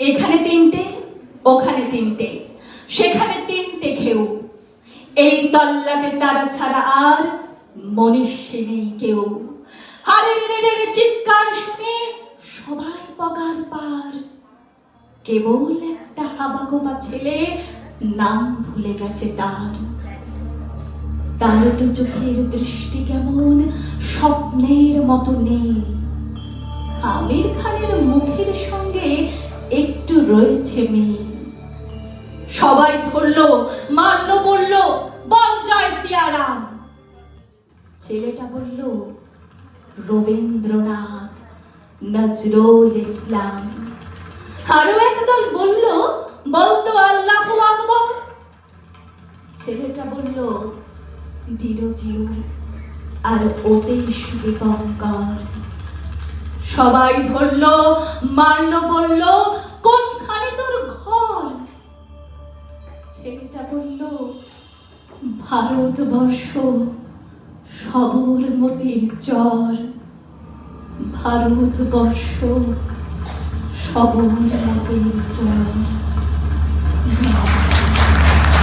এখানে তিনটে, ওখানে তিনটে, সেখানে তিনটে ঘেউ এই তল্লাটে তারা ছাড়া আর মনীষী নেই কেউ। হারে চিৎকার শুনে সবাই পগার পার। কেবল একটা হাবাগোবা ছেলে নাম ভুলে গেছে তার। তার তো চোখের দৃষ্টি কেমন স্বপ্নের মতো নেই। আমির খানের রয়েছে মিল সবাই ধরলো, মারলো, বলল, বল জয় সিয়ারাম। ছেলেটা বলল, রবীন্দ্রনাথ নজরুল ইসলাম। আরও একদল বলল বলতো আল্লাহ আকবর। ছেলেটা বলল ডিরোজিও আর ওতেশ দীপঙ্কর। সবাই ধরলো মান্য বলল ছেলেটা বলল ভারতবর্ষ সবরমতির চর। ভারতবর্ষ সবর সবরমতির চর।